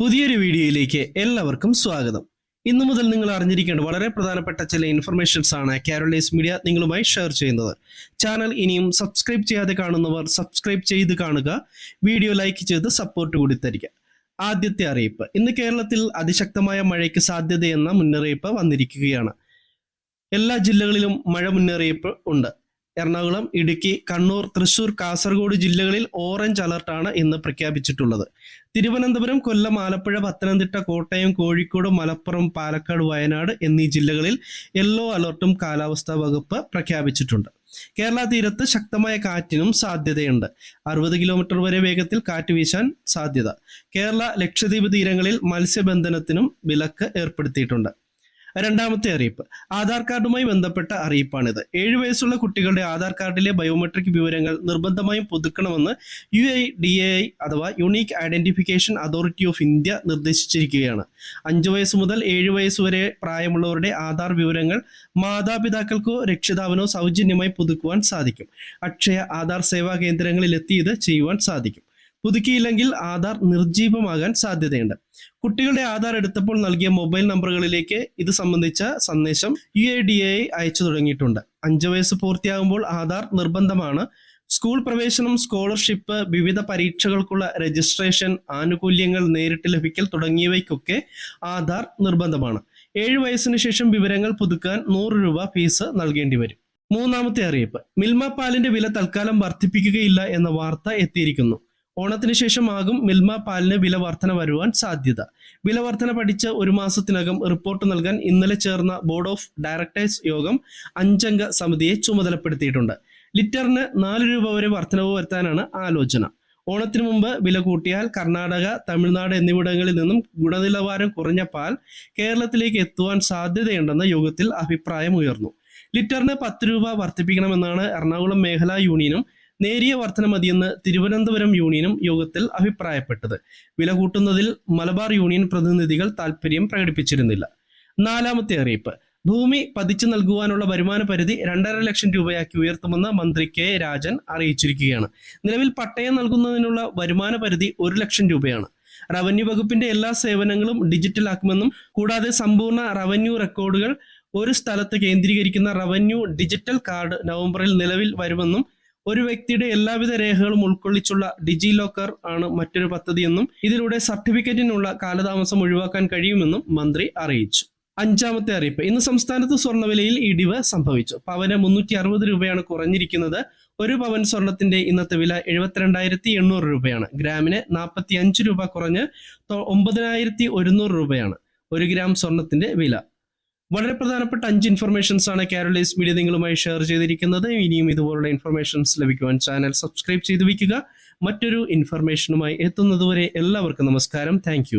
പുതിയൊരു വീഡിയോയിലേക്ക് എല്ലാവർക്കും സ്വാഗതം. ഇന്നു മുതൽ നിങ്ങൾ അറിഞ്ഞിരിക്കേണ്ട വളരെ പ്രധാനപ്പെട്ട ചില ഇൻഫർമേഷൻസ് ആണ് കാരോളൈസ് മീഡിയ നിങ്ങളുമായി ഷെയർ ചെയ്യുന്നത്. ചാനൽ ഇനിയും സബ്സ്ക്രൈബ് ചെയ്യാതെ കാണുന്നവർ സബ്സ്ക്രൈബ് ചെയ്ത് കാണുക വീഡിയോ ലൈക്ക് ചെയ്ത് സപ്പോർട്ട് കൂടി തരിക. ആദ്യത്തെ അറിയിപ്പ് ഇന്ന് കേരളത്തിൽ അതിശക്തമായ മഴയ്ക്ക് സാധ്യതയെന്ന മുന്നറിയിപ്പ് വന്നിരിക്കുകയാണ്. എല്ലാ ജില്ലകളിലും മഴ മുന്നറിയിപ്പ് ഉണ്ട്. എറണാകുളം ഇടുക്കി കണ്ണൂർ തൃശൂർ കാസർഗോഡ് ജില്ലകളിൽ ഓറഞ്ച് അലർട്ടാണ് ഇന്ന് പ്രഖ്യാപിച്ചിട്ടുള്ളത്. തിരുവനന്തപുരം കൊല്ലം ആലപ്പുഴ പത്തനംതിട്ട കോട്ടയം കോഴിക്കോട് മലപ്പുറം പാലക്കാട് വയനാട് എന്നീ ജില്ലകളിൽ യെല്ലോ അലർട്ടും കാലാവസ്ഥാ വകുപ്പ് പ്രഖ്യാപിച്ചിട്ടുണ്ട്. കേരള തീരത്ത് ശക്തമായ കാറ്റിനും സാധ്യതയുണ്ട്. അറുപത് കിലോമീറ്റർ വരെ വേഗത്തിൽ കാറ്റ് വീശാൻ സാധ്യത. കേരള ലക്ഷദ്വീപ് തീരങ്ങളിൽ മത്സ്യബന്ധനത്തിനും വിലക്ക് ഏർപ്പെടുത്തിയിട്ടുണ്ട്. രണ്ടാമത്തെ അറിയിപ്പ്. ആധാർ കാർഡുമായി ബന്ധപ്പെട്ട അറിയിപ്പാണിത്. ഏഴു വയസ്സുള്ള കുട്ടികളുടെ ആധാർ കാർഡിലെ ബയോമെട്രിക് വിവരങ്ങൾ നിർബന്ധമായും പുതുക്കണമെന്ന് U I D A I അഥവാ unique identification authority of India നിർദ്ദേശിച്ചിരിക്കുകയാണ്. അഞ്ചു വയസ്സ് മുതൽ ഏഴ് വയസ്സ് വരെ പ്രായമുള്ളവരുടെ ആധാർ വിവരങ്ങൾ മാതാപിതാക്കൾക്കോ രക്ഷിതാവിനോ സൗജന്യമായി പുതുക്കുവാൻ സാധിക്കും. അക്ഷയ ആധാർ സേവാ കേന്ദ്രങ്ങളിൽ എത്തി ഇത് ചെയ്യുവാൻ സാധിക്കും. പുതുക്കിയില്ലെങ്കിൽ ആധാർ നിർജീവമാകാൻ സാധ്യതയുണ്ട്. കുട്ടികളുടെ ആധാർ എടുത്തപ്പോൾ നൽകിയ മൊബൈൽ നമ്പറുകളിലേക്ക് ഇത് സംബന്ധിച്ച സന്ദേശം യു എ ഡി എ അയച്ചു തുടങ്ങിയിട്ടുണ്ട്. അഞ്ചു വയസ്സ് പൂർത്തിയാകുമ്പോൾ ആധാർ നിർബന്ധമാണ്. സ്കൂൾ പ്രവേശനം സ്കോളർഷിപ്പ് വിവിധ പരീക്ഷകൾക്കുള്ള രജിസ്ട്രേഷൻ ആനുകൂല്യങ്ങൾ നേരിട്ട് ലഭിക്കൽ തുടങ്ങിയവയ്ക്കൊക്കെ ആധാർ നിർബന്ധമാണ്. ഏഴ് വയസ്സിന് ശേഷം വിവരങ്ങൾ പുതുക്കാൻ നൂറ് രൂപ ഫീസ് നൽകേണ്ടി വരും. മൂന്നാമത്തെ അറിയിപ്പ്. മിൽമ പാലിന്റെ വില തൽക്കാലം വർദ്ധിപ്പിക്കുകയില്ല എന്ന വാർത്ത എത്തിയിരിക്കുന്നു. ഓണത്തിന് ശേഷമാകും മിൽമ പാലിന് വില വർധന വരുവാൻ സാധ്യത. വില വർധന പഠിച്ച ഒരു മാസത്തിനകം റിപ്പോർട്ട് നൽകാൻ ഇന്നലെ ചേർന്ന ബോർഡ് ഓഫ് ഡയറക്ടേഴ്സ് യോഗം അഞ്ചംഗ സമിതിയെ ചുമതലപ്പെടുത്തിയിട്ടുണ്ട്. ലിറ്ററിന് നാല് രൂപ വരെ വർധനവ് വരുത്താനാണ് ആലോചന. ഓണത്തിന് മുമ്പ് വില കൂട്ടിയാൽ കർണാടക തമിഴ്നാട് എന്നിവിടങ്ങളിൽ നിന്നും ഗുണനിലവാരം കുറഞ്ഞ പാൽ കേരളത്തിലേക്ക് എത്തുവാൻ സാധ്യതയുണ്ടെന്ന യോഗത്തിൽ അഭിപ്രായം ഉയർന്നു. ലിറ്ററിന് പത്ത് രൂപ വർദ്ധിപ്പിക്കണമെന്നാണ് എറണാകുളം മേഖലാ യൂണിയനും നേരിയ വർധന മതിയെന്ന് തിരുവനന്തപുരം യൂണിയനും യോഗത്തിൽ അഭിപ്രായപ്പെട്ടത്. വില കൂട്ടുന്നതിൽ മലബാർ യൂണിയൻ പ്രതിനിധികൾ താൽപര്യം പ്രകടിപ്പിച്ചിരുന്നില്ല. നാലാമത്തെ അറിയിപ്പ്. ഭൂമി പതിച്ചു നൽകുവാനുള്ള വരുമാന പരിധി രണ്ടര ലക്ഷം രൂപയാക്കി ഉയർത്തുമെന്ന് മന്ത്രി കെ രാജൻ അറിയിച്ചിരിക്കുകയാണ്. നിലവിൽ പട്ടയം നൽകുന്നതിനുള്ള വരുമാന പരിധി ഒരു ലക്ഷം രൂപയാണ്. റവന്യൂ വകുപ്പിന്റെ എല്ലാ സേവനങ്ങളും ഡിജിറ്റലാക്കുമെന്നും കൂടാതെ സമ്പൂർണ റവന്യൂ റെക്കോർഡുകൾ ഒരു സ്ഥലത്ത് കേന്ദ്രീകരിക്കുന്ന റവന്യൂ ഡിജിറ്റൽ കാർഡ് നവംബറിൽ നിലവിൽ വരുമെന്നും ഒരു വ്യക്തിയുടെ എല്ലാവിധ രേഖകളും ഉൾക്കൊള്ളിച്ചുള്ള ഡിജി ലോക്കർ ആണ് മറ്റൊരു പദ്ധതിയെന്നും ഇതിലൂടെ സർട്ടിഫിക്കറ്റിനുള്ള കാലതാമസം ഒഴിവാക്കാൻ കഴിയുമെന്നും മന്ത്രി അറിയിച്ചു. അഞ്ചാമത്തെ അറിയിപ്പ്. ഇന്ന് സംസ്ഥാനത്ത് സ്വർണവിലയിൽ ഇടിവ് സംഭവിച്ചു. പവന് മുന്നൂറ്റി അറുപത് രൂപയാണ് കുറഞ്ഞിരിക്കുന്നത്. ഒരു പവൻ സ്വർണത്തിന്റെ ഇന്നത്തെ വില എഴുപത്തിരണ്ടായിരത്തി എണ്ണൂറ് രൂപയാണ്. ഗ്രാമിന് നാൽപ്പത്തി അഞ്ച് രൂപ കുറഞ്ഞ് ഒമ്പതിനായിരത്തി ഒരുന്നൂറ് രൂപയാണ്. ഒരു ഗ്രാം സ്വർണത്തിന്റെ വില. വളരെ പ്രധാനപ്പെട്ട അഞ്ച് ഇൻഫർമേഷൻസ് ആണ് കേരളീസ് മീഡിയ നിങ്ങളുമായി ഷെയർ ചെയ്തിരിക്കുന്നത്. ഇനിയും ഇതുപോലുള്ള ഇൻഫർമേഷൻസ് ലഭിക്കുവാൻ ചാനൽ സബ്സ്ക്രൈബ് ചെയ്തു വയ്ക്കുക. മറ്റൊരു ഇൻഫർമേഷനുമായി എത്തുന്നതുവരെ എല്ലാവർക്കും നമസ്കാരം. താങ്ക്